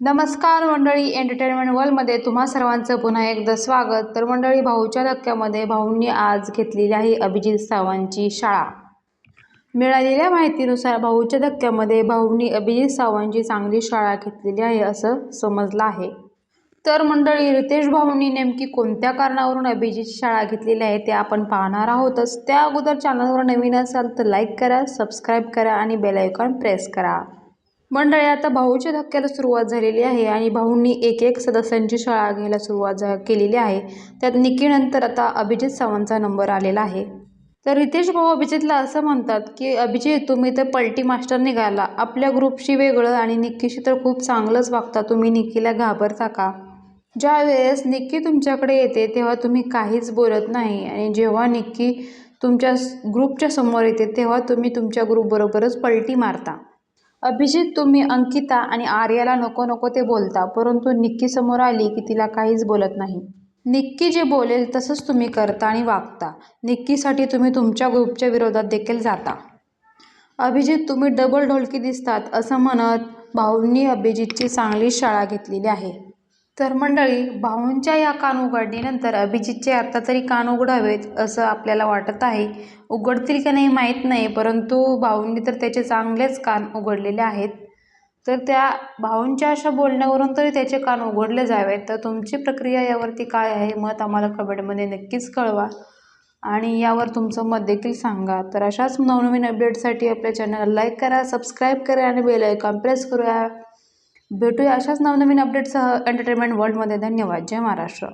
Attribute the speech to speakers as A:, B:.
A: नमस्कार मंडळी एंटरटेनमेंट वर्ल्डमध्ये तुम्हा सर्वांचं पुन्हा एकदा स्वागत. तर मंडळी भाऊच्या धक्क्यामध्ये भाऊंनी आज घेतलेली आहे अभिजित सावंतची शाळा. मिळालेल्या माहितीनुसार भाऊच्या धक्क्यामध्ये भाऊंनी अभिजित सावंतची चांगली शाळा घेतलेली आहे असं समजलं आहे. तर मंडळी रितेश भाऊंनी नेमकी कोणत्या कारणावरून अभिजित शाळा घेतलेली आहे ते आपण पाहणार आहोतच. त्या अगोदर चॅनलवर नवीन असाल तर लाईक करा सबस्क्राईब करा आणि बेल आयकॉन प्रेस करा. मंडळी आता भाऊच्या धक्क्याला सुरुवात झालेली आहे आणि भाऊंनी एक एक सदस्यांची शाळा घ्यायला सुरुवात केलेली आहे. त्यात निकीनंतर आता अभिजित सावंतचा नंबर आलेला आहे. तर रितेश भाऊ अभिजितला असं म्हणतात की अभिजित तुम्ही तर पलटी मास्टर निघाला. आपल्या ग्रुपशी वेगळं आणि निक्कीशी तर खूप चांगलंच वागता. तुम्ही निक्कीला घाबरता का? ज्या वेळेस निक्की तुमच्याकडे येते तेव्हा तुम्ही काहीच बोलत नाही आणि जेव्हा निक्की तुमच्या ग्रुपच्या समोर येते तेव्हा तुम्ही तुमच्या ग्रुपबरोबरच पलटी मारता. अभिजित तुम्ही अंकिता आणि आर्याला नको नको ते बोलता परंतु निक्की समोर आली की तिला काहीच बोलत नाही. निक्की जे बोलेल तसंच तुम्ही करता आणि वागता. निक्कीसाठी तुम्ही तुमच्या ग्रुपच्या विरोधात देखील जाता. अभिजित तुम्ही डबल ढोलकी दिसतात असं म्हणत भाऊंनी अभिजितची चांगली शाळा घेतलेली आहे. तर मंडळी भाऊंच्या या कान उघडणीनंतर अभिजितचे आता तरी कान उघडावेत असं आपल्याला वाटत आहे. उघडतील का नाही माहीत नाही परंतु भाऊंनी तर त्याचे चांगलेच कान उघडलेले आहेत. तर त्या भाऊंच्या अशा बोलण्यावरून तरी त्याचे कान उघडले जावेत. तर तुमची प्रक्रिया यावरती काय आहे मत आम्हाला कमेंटमध्ये नक्कीच कळवा. आणि यावर तुमचं मत देखील सांगा. तर अशाच नवनवीन अपडेटसाठी आपल्या चॅनलला लाईक करा सबस्क्राईब करा आणि बेल आयकॉन प्रेस करूया. भेटूया अशाच नवनवीन अपडेटसह एंटरटेनमेंट वर्ल्डमध्ये धन्यवाद. जय महाराष्ट्र.